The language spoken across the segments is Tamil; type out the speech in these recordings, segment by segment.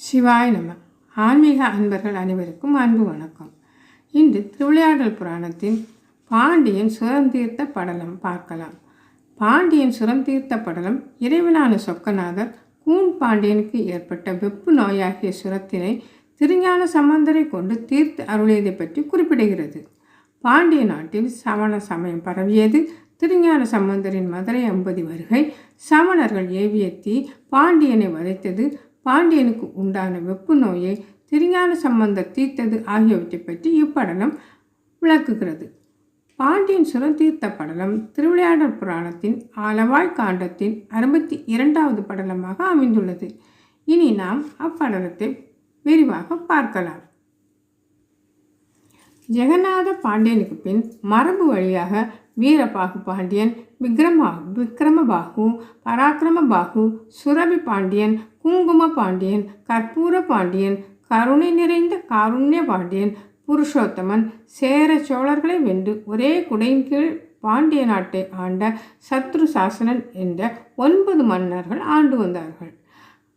சிவாய் நம. ஆன்மீக அன்பர்கள் அனைவருக்கும் அன்பு வணக்கம். இன்று திருவிளையாடல் புராணத்தின் பாண்டியன் சுரம் தீர்த்த படலம் பார்க்கலாம். பாண்டியன் சுரம் தீர்த்த படலம் இறைவனான சொக்கநாதர் கூன் பாண்டியனுக்கு ஏற்பட்ட வெப்பு நோயாகிய சுரத்தினை திருஞான சம்பந்தரை கொண்டு தீர்த்து அருளியதை பற்றி குறிப்பிடுகிறது. பாண்டிய நாட்டில் சமண சமயம் பரவியது. திருஞான சம்பந்தரின் மதுரை அம்பதி வருகை சமணர்கள் ஏவிய தீ பாண்டியனை வதைத்தது. பாண்டியனுக்கு உண்டான வெப்பு நோயை திருஞான சம்பந்தர் தீர்த்தது ஆகியவற்றை பற்றி இப்படலம் விளக்குகிறது. பாண்டியன் சுரந்தீர்த்த படலம் திருவிளையாடல் புராணத்தின் ஆலவாய் காண்டத்தின் அறுபத்தி இரண்டாவது படலமாக அமைந்துள்ளது. இனி நாம் அப்படலத்தை விரிவாக பார்க்கலாம். ஜெகநாத பாண்டியனுக்கு பின் மரபு வழியாக வீரபாகு பாண்டியன் விக்ரமா விக்ரமபாகு பராக்கிரமபாகு சுரபி பாண்டியன் குங்கும பாண்டியன் கற்பூர பாண்டியன் கருணை நிறைந்த காருண்ய பாண்டியன் புருஷோத்தமன் சேர சோழர்களை வென்று ஒரே குடையின் கீழ் பாண்டிய நாட்டை ஆண்ட சத்ரு சாசனன் என்ற ஒன்பது மன்னர்கள் ஆண்டு வந்தார்கள்.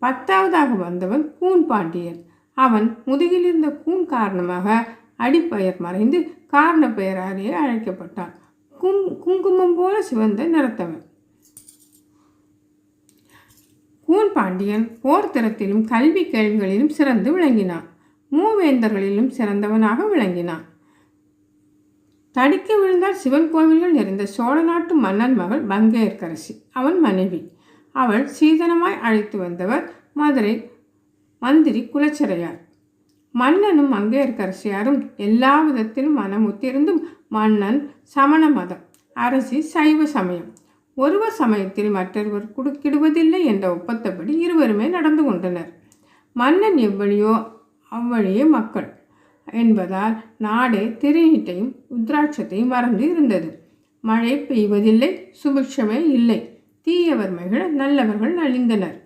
பத்தாவதாக வந்தவன் கூன் பாண்டியன். அவன் முதுகில் இருந்த கூன் காரணமாக அடிப்பெயர் மறைந்து காரண பெயராலேயே அழைக்கப்பட்டான். கும் குங்குமம் போல சிவந்த நிறத்தவன். கூன் பாண்டியன் போர் திறத்திலும் கல்வி கேள்விகளிலும் சிறந்து விளங்கினான். மூவேந்தர்களிலும் சிறந்தவனாக விளங்கினான். தடிக்க விழுந்தால் சிவன் கோவில்கள் நிறைந்த சோழ நாட்டு மன்னன் மகள் பங்கேற்கரசி அவன் மனைவி. அவள் சீதனமாய் அழைத்து வந்தவர் மதுரை மந்திரி குலச்சிறையார் மன்னனும் மங்கையர்கரசியாரும் எல்லா விதத்திலும் மனமுத்திருந்தும் மன்னன் சமண மதம். அரசி சைவ சமயம். ஒருவர் சமயத்தில் மற்றொருவர் குடுக்கிடுவதில்லை என்ற ஒப்பந்தப்படி இருவருமே நடந்து கொண்டனர். மன்னன் எவ்வழியோ அவ்வழியே மக்கள் என்பதால் நாடே திருநீட்டையும் உத்ராட்சத்தையும் மறந்து இருந்தது. மழை பெய்வதில்லை சுபிக்ஷமே இல்லை. தீயவர் மகிழ நல்லவர்கள் நலிந்தனர்.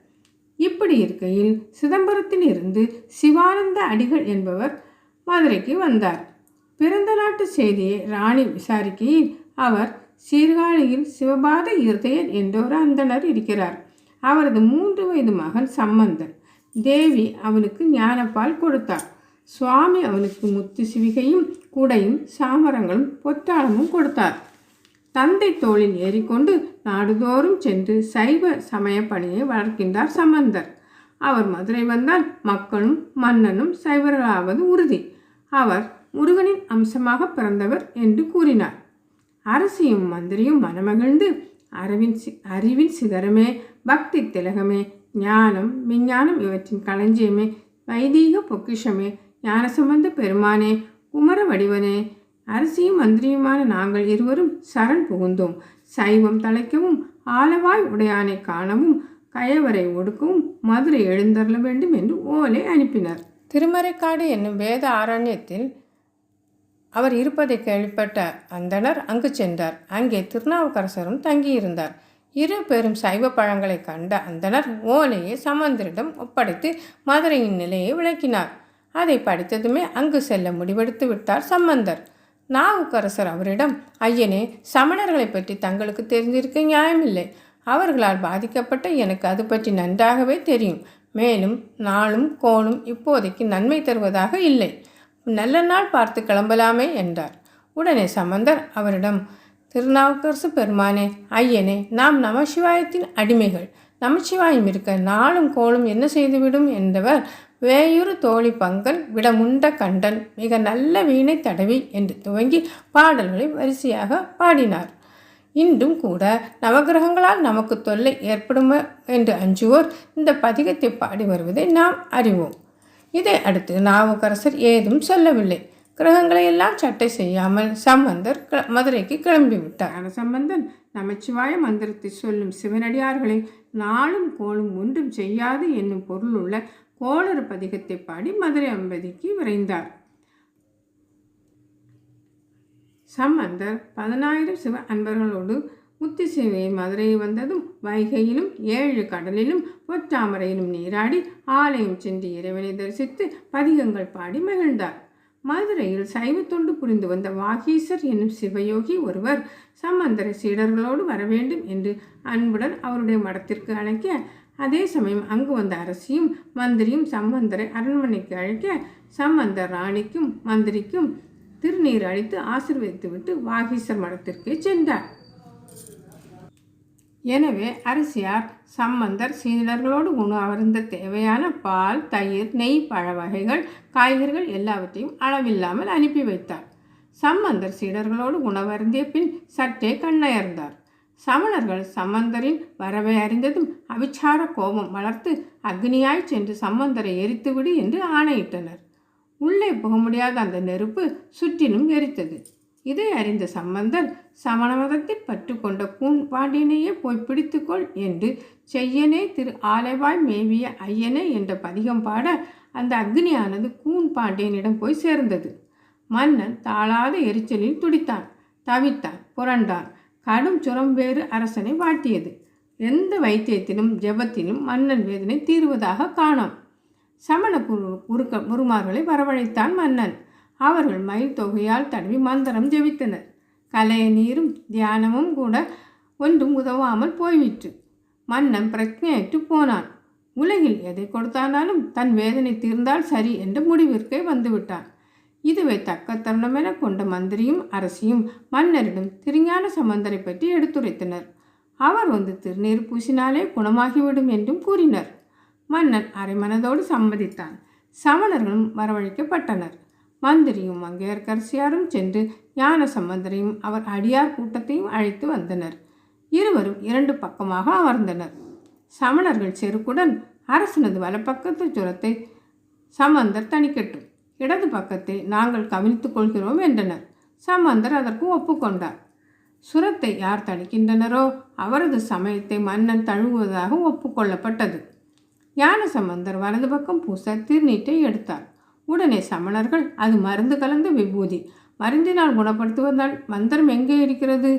இப்படி இருக்கையில் சிதம்பரத்தில் இருந்து சிவானந்த அடிகள் என்பவர் மதுரைக்கு வந்தார். பிறந்த நாட்டு செய்தியை ராணி விசாரிக்கையில் அவர் சீர்காழியில் சிவபாத இருதயன் என்றொரு அந்தனர் இருக்கிறார். அவரது மூன்று வயது மகன் சம்பந்தன். தேவி அவனுக்கு ஞானப்பால் கொடுத்தார். சுவாமி அவனுக்கு முத்து சிவிகையும் குடையும் சாமரங்களும் பொற்றாளமும் கொடுத்தார். தந்தை தோளில் ஏறிக்கொண்டு நாடுதோறும் சென்று சைவ சமய பணியை வளர்க்கின்றார் சம்பந்தர். அவர் மதுரை வந்தால் மக்களும் மன்னனும் சைவர்களாவது உறுதி. அவர் முருகனின் அம்சமாக பிறந்தவர் என்று கூறினார். அரசியும் மந்திரியும் மனமகிழ்ந்து அறிவின் சி அறிவின் சிகரமே பக்தி திலகமே ஞானம் விஞ்ஞானம் இவற்றின் களஞ்சியமே வைதீக பொக்கிஷமே ஞானசம்பந்த பெருமானே குமர வடிவனே. அரசியும் மந்திரியுமான நாங்கள் இருவரும் சரண் புகுந்தோம். சைவம் தலைக்கவும் ஆலவாய் உடையானை காணவும் கயவரை ஒடுக்கவும் மதுரை எழுந்தருள வேண்டும் என்று ஓலை அனுப்பினர். திருமறைக்காடு என்னும் வேத ஆரண்யத்தில் அவர் இருப்பதை கேள்விப்பட்ட அந்தனர் அங்கு சென்றார். அங்கே திருநாவுக்கரசரும் தங்கியிருந்தார். இரு பெரும் சைவ பழங்களை கண்ட அந்தனர் ஓலையை சமந்தரிடம் ஒப்படைத்து மதுரையின் நிலையை விளக்கினார். அதை படித்ததுமே அங்கு செல்ல முடிவெடுத்து விட்டார் சம்பந்தர். நாவுக்கரசர் அவரிடம் ஐயனே சமணர்களை பற்றி தங்களுக்கு தெரிந்திருக்க நியாயமில்லை. அவர்களால் பாதிக்கப்பட்ட எனக்கு அது பற்றி நன்றாகவே தெரியும். மேலும் நாளும் கோளும் இப்போதைக்கு நன்மை தருவதாக இல்லை. நல்ல நாள் பார்த்து கிளம்பலாமே என்றார். உடனே சம்பந்தர் அவரிடம் திருநாவுக்கரசு பெருமானே ஐயனே நாம் நமசிவாயத்தின் அடிமைகள். நமச்சிவாயம் இருக்க நாளும் கோளும் என்ன செய்துவிடும்? என்றவர் வேயுறு தோழி பங்கன் விடமுண்ட கண்டன் மிக நல்ல வீணை தடவி என்று துவங்கி பாடல்களை வரிசையாக பாடினார். இன்றும் கூட நவகிரகங்களால் நமக்கு தொல்லை ஏற்படும் என்று அஞ்சுவோர் இந்த பதிகத்தை பாடி வருவதை நாம் அறிவோம். இதை அடுத்து நாவுக்கரசர் ஏதும் சொல்லவில்லை. கிரகங்களை எல்லாம் சட்டை செய்யாமல் சம்பந்தர் மதுரைக்கு கிளம்பிவிட்டார். சம்பந்தன் நமச்சிவாய மந்திரத்தை சொல்லும் சிவனடியார்களை நாளும் கோளும் ஒன்றும் செய்யாது என்னும் பொருளுள்ள கோளர் கோளறு பதிகத்தை பாடி மதுரை அம்பதிக்கு விரைந்தார். சம்பந்தர் பதினாயிரம் சிவ அன்பர்களோடு முத்துசேவை மதுரை வந்ததும் வைகையிலும் ஏழு கடலிலும் பொற்றாமரையிலும் நீராடி ஆலயம் சென்று இறைவனை தரிசித்து பதிகங்கள் பாடி மகிழ்ந்தார். மதுரையில் சைவ தொண்டு புரிந்து வந்த வாகீசர் என்னும் சிவயோகி ஒருவர் சம்பந்தர சீடர்களோடு வரவேண்டும் என்று அன்புடன் அவருடைய மடத்திற்கு அழைக்க அதே சமயம் அங்கு வந்த அரசியும் மந்திரியும் சம்பந்தரை அரண்மனைக்கு அழைக்க சம்பந்தர் ராணிக்கும் மந்திரிக்கும் திருநீர் அழித்து ஆசீர்வதித்துவிட்டு வாகீசர் மடத்திற்கு சென்றார். எனவே அரசியார் சம்பந்தர் சீனர்களோடு உணவு அருந்த தேவையான பால் தயிர் நெய் பழ வகைகள் காய்கறிகள் எல்லாவற்றையும் அளவில்லாமல் அனுப்பி வைத்தார். சம்பந்தர் சீடர்களோடு உணவருந்திய பின் சற்றே கண்ணயர்ந்தார். சமணர்கள் சம்பந்தரின் வரவை அறிந்ததும் அவிச்சார கோபம் வளர்த்து அக்னியாய் சென்று சம்பந்தரை எரித்துவிடு என்று ஆணையிட்டனர். உள்ளே புக முடியாத அந்த நெருப்பு சுற்றிலும் எரித்தது. இதை அறிந்த சம்பந்தர் சமண மதத்தில் பற்று கொண்ட கூன் பாண்டியனையே போய் பிடித்துக்கொள் என்று செய்யனே திரு ஆலைவாய் மேவிய ஐயனே என்ற பதிகம் பாட அந்த அக்னியானது கூன் பாண்டியனிடம் போய் சேர்ந்தது. மன்னன் தாளாத எரிச்சலில் துடித்தான் தவித்தான் புரண்டான். கடும் சுரம் வேறு அரசனை வாட்டியது எந்த வைத்தியத்திலும் ஜெபத்திலும் மன்னன் வேதனை தீர்வதாக காணோம். சமண குரு குருக்க குருமார்களை வரவழைத்தான் மன்னன். அவர்கள் மயில் தொகையால் தடவி மந்திரம் ஜெபித்தனர். கலைய நீரும் தியானமும் கூட ஒன்றும் உதவாமல் போய்விற்று. மன்னன் பிரஜையற்று போனான். உலகில் எதை கொடுத்தானாலும் தன் வேதனை தீர்ந்தால் சரி என்ற முடிவிற்கே வந்துவிட்டான். இதுவே தக்க தருணமென கொண்ட மந்திரியும் அரசியும் மன்னரிடம் திருஞான சம்பந்தரை பற்றி எடுத்துரைத்தனர். அவர் வந்து திருநீர் பூசினாலே குணமாகிவிடும் என்றும் கூறினர். மன்னன் அரைமனதோடு சம்மதித்தான். சமணர்களும் வரவழைக்கப்பட்டனர். மந்திரியும் மங்கையர்கரசியாரும் சென்று ஞான சம்பந்தரையும் அவர் அடியார் கூட்டத்தையும் அழைத்து வந்தனர். இருவரும் இரண்டு பக்கமாக அமர்ந்தனர். சமணர்கள் செருக்குடன் அரசனது வலப்பக்கத்து சுரத்தை சம்பந்தர் தணிக்கட்டும். இடது பக்கத்தை நாங்கள் கவனித்துக் கொள்கிறோம் என்றனர். சம்பந்தர் அதற்கு ஒப்புக்கொண்டார். சுரத்தை யார் தணிக்கின்றனரோ அவரது சமயத்தை மன்னன் தழுவுவதாக ஒப்புக்கொள்ளப்பட்டது. ஞான சம்பந்தர் வலது பக்கம் பூச திருநீட்டை எடுத்தார். உடனே சமணர்கள் அது மருந்து கலந்த விபூதி. மருந்தினால் குணப்படுத்துவதால் மந்திரம் எங்கே இருக்கிறது?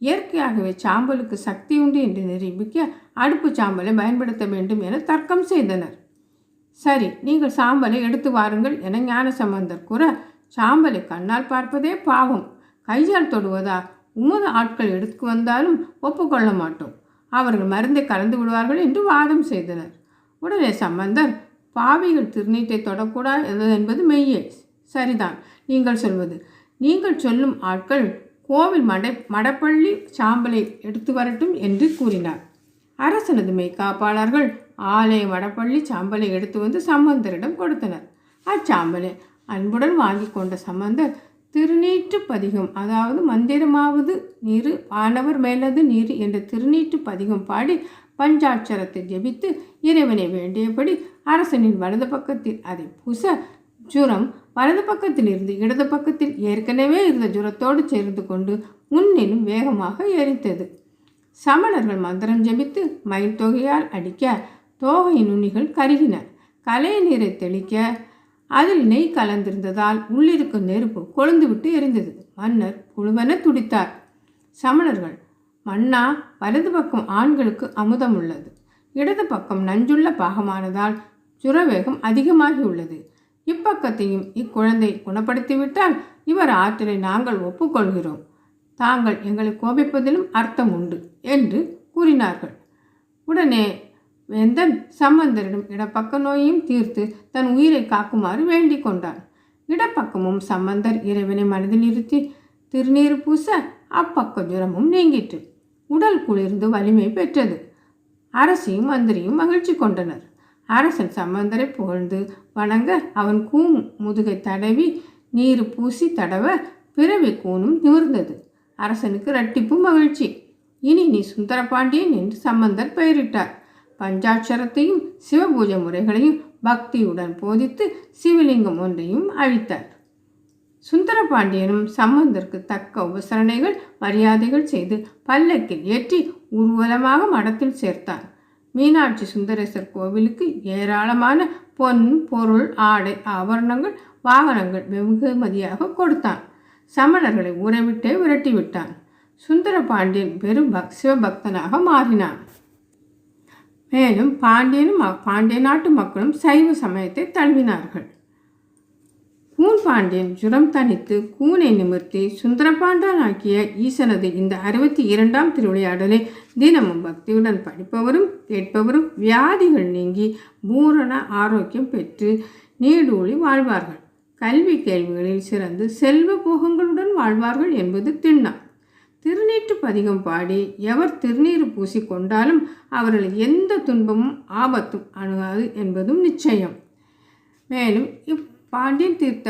இயற்கையாகவே சாம்பலுக்கு சக்தி உண்டு என்று நிரூபிக்க அடுப்பு சாம்பலை பயன்படுத்த வேண்டும் என தர்க்கம் செய்தனர். சரி நீங்கள் சாம்பலை எடுத்து வாருங்கள் என ஞான சம்பந்தர் கூற சாம்பலை கண்ணால் பார்ப்பதே பாவம். கையால் தொடுவதா? உமது ஆட்கள் எடுத்து வந்தாலும் ஒப்புக்கொள்ள மாட்டோம். அவர்கள் மருந்தை கலந்து விடுவார்கள் என்று வாதம் செய்தனர். உடனே சம்பந்தர் பாவிகள் திருநீட்டை தொடக்கூடாது என்பது மெய்யே. சரிதான் நீங்கள் சொல்வது. நீங்கள் சொல்லும் ஆட்கள் கோவில் மடை மடப்பள்ளி சாம்பலை எடுத்து வரட்டும் என்று கூறினார். அரசனது மெய்காப்பாளர்கள் ஆலய வடப்பள்ளி சாம்பலை எடுத்து வந்து சம்பந்தரிடம் கொடுத்தனர். அச்சாம்பலை அன்புடன் வாங்கி கொண்ட சம்பந்தர் திருநீற்று பதிகம் அதாவது மந்திரமாவது நீரு ஆனவர் மேலது நீர் என்ற திருநீற்று பதிகம் பாடி பஞ்சாட்சரத்தை ஜெபித்து இறைவனை வேண்டியபடி அரசனின் வலது பக்கத்தில் அதை பூச ஜுரம் வலது பக்கத்தில் இருந்து இடது பக்கத்தில் ஏற்கனவே இருந்த ஜுரத்தோடு சேர்ந்து கொண்டு முன்னினும் வேகமாக எரித்தது. சமணர்கள் மந்திரம் ஜெபித்து மயில் தொகையால் அடிக்க தோகை நுனிகள் கருகின. கலை நீரை தெளிக்க அதில் நெய் கலந்திருந்ததால் உள்ளிருக்கும் நெருப்பு கொழுந்துவிட்டு எரிந்தது. மன்னர் குழுவென துடித்தார். சமணர்கள் மன்னா வலது பக்கம் ஆண்களுக்கு அமுதம் உள்ளது இடது பக்கம் நஞ்சுள்ள பாகமானதால் சுரவேகம் அதிகமாகி உள்ளது இப்பக்கத்தையும் இக்குழந்தை குணப்படுத்திவிட்டால் இவர் ஆற்றலை நாங்கள் ஒப்புக்கொள்கிறோம். தாங்கள் எங்களை கோபிப்பதிலும் அர்த்தம் உண்டு என்று கூறினார்கள். உடனே வேந்தன் சம்பந்தரிடம் இடப்பக்க நோயையும் தீர்த்து தன் உயிரை காக்குமாறு வேண்டிக் கொண்டான். இடப்பக்கமும் சம்பந்தர் இறைவனை மனதில் இருத்தி திருநீர் பூச அப்பக்க ஜுரமும் நீங்கிற்று. உடல் குளிர்ந்து வலிமை பெற்றது. அரசியும் மந்திரியும் மகிழ்ச்சி கொண்டனர். அரசன் சம்பந்தரை புகழ்ந்து வணங்க அவன் கூம் முதுகை தடவி நீர் பூசி தடவ பிறவி கூனும் நிமிர்ந்தது. அரசனுக்கு ரட்டிப்பு மகிழ்ச்சி. இனி நீ சுந்தரபாண்டியன் என்று சம்பந்தர் பெயரிட்டார். பஞ்சாட்சரத்தையும் சிவபூஜை முறைகளையும் பக்தியுடன் போதித்து சிவலிங்கம் ஒன்றையும் அழித்தார். சுந்தரபாண்டியனும் சம்பந்தருக்கு தக்க உபசரணைகள் மரியாதைகள் செய்து பல்லக்கில் ஏற்றி ஊர்வலமாக மடத்தில் சேர்த்தார். மீனாட்சி சுந்தரேசர் கோவிலுக்கு ஏராளமான பொன் பொருள் ஆடை ஆபரணங்கள் வாகனங்கள் வெகுமதியாக கொடுத்தான். சமணர்களை ஊரை விட்டே விரட்டிவிட்டான். சுந்தர பாண்டியன் பெரும் பக் சிவபக்தனாக மாறினான். மேலும் பாண்டியனும் பாண்டிய நாட்டு மக்களும் சைவ சமயத்தை தழுவினார்கள். கூன் பாண்டியன் ஜுரம் தனித்து கூனை நிமிர்த்தி சுந்தரபாண்டான் ஆக்கிய ஈசனது இந்த அறுபத்தி இரண்டாம் திருவிளையாடலை தினமும் பக்தியுடன் படிப்பவரும் கேட்பவரும் வியாதிகள் நீங்கி பூரண ஆரோக்கியம் பெற்று நீடூழி வாழ்வார்கள். கல்வி கேள்விகளில் சிறந்து செல்வ போகங்களுடன் வாழ்வார்கள் என்பது திண்ணம். திருநீற்று பதிகம் பாடி எவர் திருநீறு பூசிக்கொண்டாலும் அவர்கள் எந்த துன்பமும் ஆபத்தும் அணுகாது என்பதும் நிச்சயம். மேலும் இப் பாண்டியன் தீர்த்த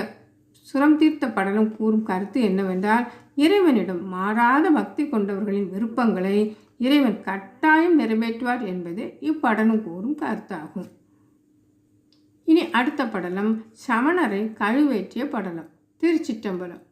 சுரம் தீர்த்த படலம் கூறும் கருத்து என்னவென்றால் இறைவனிடம் மாறாத பக்தி கொண்டவர்களின் விருப்பங்களை இறைவன் கட்டாயம் நிறைவேற்றுவார் என்பது இப்படலம் கூறும் கருத்தாகும். இனி அடுத்த படலம் சமணரை கழுவேற்றிய படலம் திருச்சிற்றம்பலம்.